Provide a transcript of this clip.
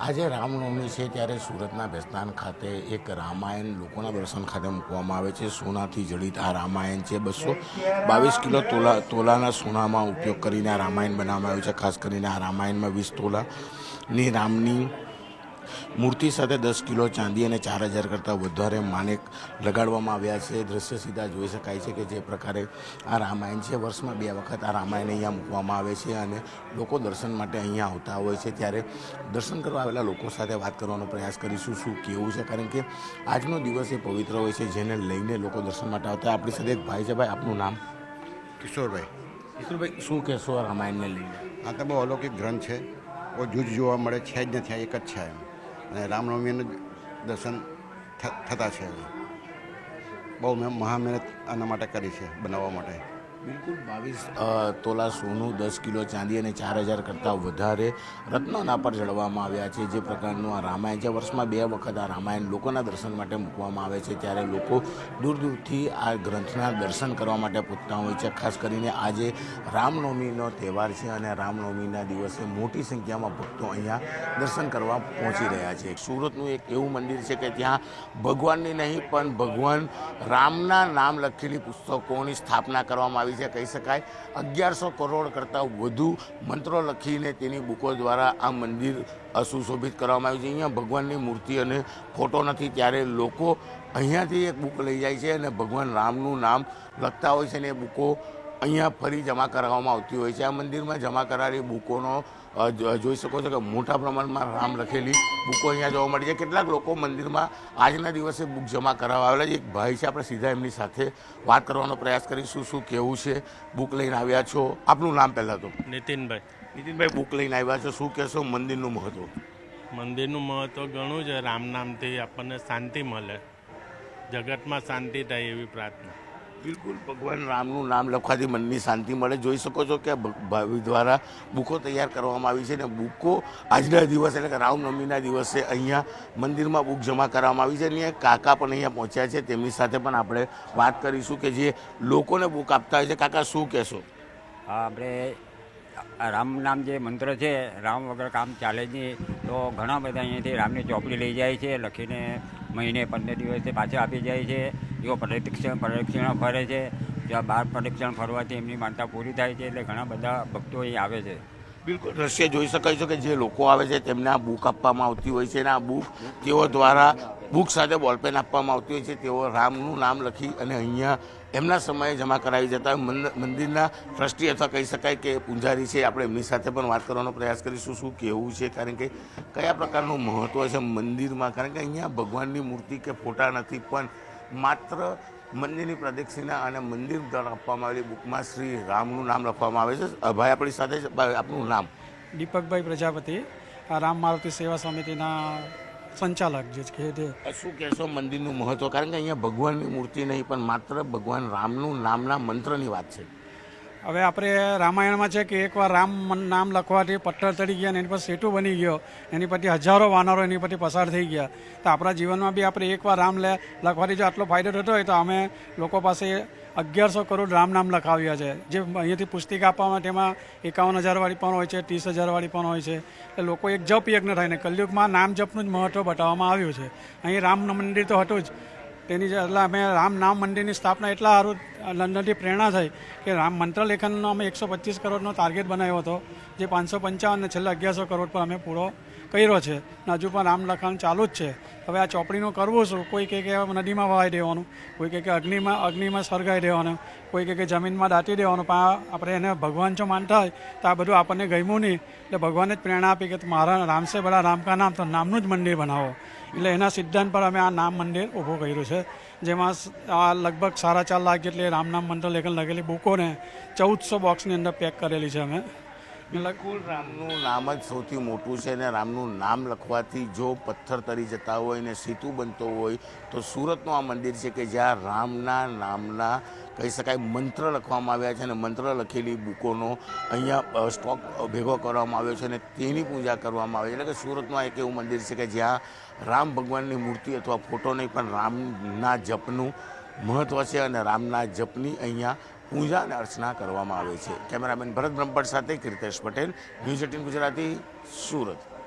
આજે રામનવમી છે ત્યારે સુરતના બેસ્તાન ખાતે એક રામાયણ લોકોના દર્શન ખાતે મૂકવામાં આવે છે. સોનાથી જડિત આ રામાયણ છે. બસો બાવીસ કિલો તોલા, તોલાના સોનામાં ઉપયોગ કરીને આ રામાયણ બનાવવામાં આવ્યું છે. ખાસ કરીને આ રામાયણમાં વીસ તોલાની રામની મૂર્તિ સાથે દસ કિલો ચાંદી અને ચાર હજાર કરતાં વધારે માનેક લગાડવામાં આવ્યા છે. દ્રશ્ય સીધા જોઈ શકાય છે કે જે પ્રકારે આ રામાયણ છે. વર્ષમાં બે વખત આ રામાયણ અહીંયા મૂકવામાં આવે છે અને લોકો દર્શન માટે અહીંયા આવતા હોય છે. ત્યારે દર્શન કરવા આવેલા લોકો સાથે વાત કરવાનો પ્રયાસ કરીશું. શું કેવું છે? કારણ કે આજનો દિવસ એ પવિત્ર હોય છે જેને લઈને લોકો દર્શન માટે આવતા આપણી સાથે એક ભાઈ છે. ભાઈ આપનું નામ? કિશોરભાઈ. કિશોરભાઈ શું કહેશો આ રામાયણને લઈને? આ તો બહુ અલૌકિક ગ્રંથ છે. બહુ જૂજ જોવા મળે છે. જ નથી આ એક જ છે એમ. અને રામનવમીનું દર્શન થતા છે. બહુ મહા મહેનત આના માટે કરી છે બનાવવા માટે. બિલકુલ બાવીસ તોલા, સોનું, દસ કિલો ચાંદી અને ચાર હજાર કરતાં વધારે રત્નોના પર ચડવામાં આવ્યા છે. જે પ્રકારનું આ રામાયણ છે, વર્ષમાં બે વખત આ રામાયણ લોકોના દર્શન માટે મૂકવામાં આવે છે. ત્યારે લોકો દૂર દૂરથી આ ગ્રંથના દર્શન કરવા માટે પૂછતા હોય છે. ખાસ કરીને આજે રામનવમીનો તહેવાર છે અને રામનવમીના દિવસે મોટી સંખ્યામાં ભક્તો અહીંયા દર્શન કરવા પહોંચી રહ્યા છે. સુરતનું એક એવું મંદિર છે કે ત્યાં ભગવાનની નહીં, પણ ભગવાન રામના નામ લખેલી પુસ્તકોની સ્થાપના કરવામાં આવી છે કહી શકાય. અગિયારસો કરોડ કરતાં વધુ મંત્રો લખીને તેની બુકો દ્વારા આ મંદિર સુશોભિત કરવામાં આવ્યું છે. અહીંયા ભગવાનની મૂર્તિ અને ફોટો નથી. ત્યારે લોકો અહીંયાથી એક બુક લઈ જાય છે અને ભગવાન રામનું નામ લખતા હોય છે અને એ બુકો અહીંયા ફરી જમા કરાવવામાં આવતી હોય છે. આ મંદિરમાં જમા કરાવેલી બુકોનો જોઈ શકો છો કે મોટા પ્રમાણમાં રામ લખેલી બુકો અહીંયા જોવા મળી છે. કેટલાક લોકો મંદિરમાં આજના દિવસે બુક જમા કરાવવા આવેલા છે. એક ભાઈ છે આપણે સીધા એમની સાથે વાત કરવાનો પ્રયાસ કરીશું. શું કેવું છે? બુક લઈને આવ્યા છો? આપનું નામ પહેલાં તો. નીતિનભાઈ. નીતિનભાઈ બુક લઈને આવ્યા છો. શું કહેશો? મંદિરનું મહત્વ? મંદિરનું મહત્ત્વ ઘણું છે. રામ નામથી આપણને શાંતિ મળે. જગતમાં શાંતિ થાય એવી પ્રાર્થના. બિલકુલ, ભગવાન રામનું નામ લખવાથી મનની શાંતિ મળે. જોઈ શકો છો કે ભાવિ દ્વારા બુકો તૈયાર કરવામાં આવી છે અને બુકો આજના દિવસે એટલે કે રામનવમીના દિવસે અહીંયા મંદિરમાં બુક જમા કરવામાં આવી છે અને કાકા પણ અહીંયા પહોંચ્યા છે. તેમની સાથે પણ આપણે વાત કરીશું કે જે લોકોને બુક આપતા હોય છે. કાકા, શું કહેશો? હા, આપણે રામ નામ જે મંત્ર છે, રામ વગર કામ ચાલે નહીં. તો ઘણા બધા અહીંયાથી રામની ચોપડી લઈ જાય છે, લખીને મહિને પંદર દિવસે પાછા આપી જાય છે. એઓ પ્રદક્ષિણ પ્રદક્ષિણા ફરે છે ત્યાં બાર પ્રદક્ષિણ ફરવાથી એમની માનતા પૂરી થાય છે, એટલે ઘણા બધા ભક્તો અહીં આવે છે. બિલકુલ, દ્રશ્ય જોઈ શકાય છે કે જે લોકો આવે છે, તેમને આ બુક આપવામાં આવતી હોય છે અને આ બુક તેઓ દ્વારા બુક સાથે બોલપેન આપવામાં આવતી હોય છે. તેઓ રામનું નામ લખી અને અહીંયા એમના સમયે જમા કરાવી જતા મંદ- મંદિરના ટ્રસ્ટી અથવા કહી શકાય કે પૂંજારી છે, આપણે એમની સાથે પણ વાત કરવાનો પ્રયાસ કરીશું. શું કેવું છે? કારણ કે કયા પ્રકારનું મહત્ત્વ છે મંદિરમાં? કારણ કે અહીંયા ભગવાનની મૂર્તિ કે ફોટા નથી, પણ માત્ર મંદિરની પ્રદક્ષિણા અને મંદિર દ્વારા આપવામાં આવેલી બુકમાં શ્રી રામનું નામ લખવામાં આવે છે. અભાઈ ભાઈ આપણી સાથે. આપનું નામ? દીપકભાઈ પ્રજાપતિ રામ મારુતિ સેવા સમિતિના સંચાલક જે છે તે શું કહેશો મંદિરનું મહત્વ? કારણ કે અહીંયા ભગવાનની મૂર્તિ નહીં પણ માત્ર ભગવાન રામનું નામના મંત્રની વાત છે. હવે આપણે રામાયણમાં છે કે એકવાર રામ નામ લખવાથી પથ્થર ચડી ગયા અને એની પર સેતુ બની ગયો. એની પરથી હજારો વાનરો એની પરથી પસાર થઈ ગયા. તો આપણા જીવનમાં બી આપણે એકવાર રામ લે લખવાથી જો આટલો ફાયદો થતો હોય તો અમે લોકો પાસે અગિયારસો કરોડ રામ નામ લખાવ્યા છે. જે અહીંયાથી પુસ્તિકા આપવામાં તેમાં એકાવન હજારવાળી પણ હોય છે, ત્રીસ હજારવાળી પણ હોય છે. એટલે લોકો એક જપ યજ્ઞ થાય ને કલયુગમાં નામ જપનું જ મહત્ત્વ બતાવવામાં આવ્યું છે. અહીં રામ મંદિર તો હતું જ. તેની એટલે અમે રામ નામ મંદિરની સ્થાપના એટલા સારું લંડનથી પ્રેરણા થઈ કે રામ મંત્ર લેખનનો અમે એકસો પચીસ કરોડનો ટાર્ગેટ બનાવ્યો હતો, જે પાંચસો પંચાવન છેલ્લા અગિયારસો કરોડ પર અમે પૂરો કર્યો છે. હજુ પણ રામ લખાણ ચાલુ જ છે. હવે આ ચોપડીનું કરવું શું? કોઈ કહે કે નદીમાં વહાઈ દેવાનું કોઈ કહે કે અગ્નિમાં અગ્નિમાં સળગાઈ દેવાનું કોઈ કહે કે જમીનમાં દાટી દેવાનું. પણ આપણે એને ભગવાન જો માનતા હોય, તો આ બધું આપણને ગમ્યું નહીં. એટલે ભગવાને જ પ્રેરણા આપી કે મારા રામસે બડા રામ નામ, તો નામનું જ મંદિર બનાવો. એટલે એના સિદ્ધાંત પર અમે આ નામ મંદિર ઊભું કર્યું છે. જેમાં આ લગભગ સાડા ચાર લાખ જેટલી રામનામ મંત્ર લેખન લખેલી બુકોને ચૌદસો બોક્સની અંદર પેક કરેલી છે અમે. બિલકુલ. રામનું નામ જ સૌથી મોટું છે અને રામનું નામ લખવાથી જો પથ્થર તરી જતા હોય ને સીતુ બનતો હોય, તો સુરતનું આ મંદિર છે કે જ્યાં રામના નામના કહી શકાય મંત્ર લખવામાં આવ્યા છે અને મંત્ર લખેલી બુકોનો અહીંયા સ્ટોક ભેગો કરવામાં આવ્યો છે અને તેની પૂજા કરવામાં આવે છે. એટલે કે સુરતમાં એક એવું મંદિર છે કે જ્યાં રામ ભગવાનની મૂર્તિ અથવા ફોટો નહીં, પણ રામના જપનું મહત્ત્વ છે અને રામના જપની અહીંયા પૂજા અને અર્ચના કરવામાં આવે છે. કેમેરામેન ભરત બ્રહ્મભટ્ટ સાથે કીર્તેશ પટેલ, ન્યૂઝ એટીન ગુજરાતી, સુરત.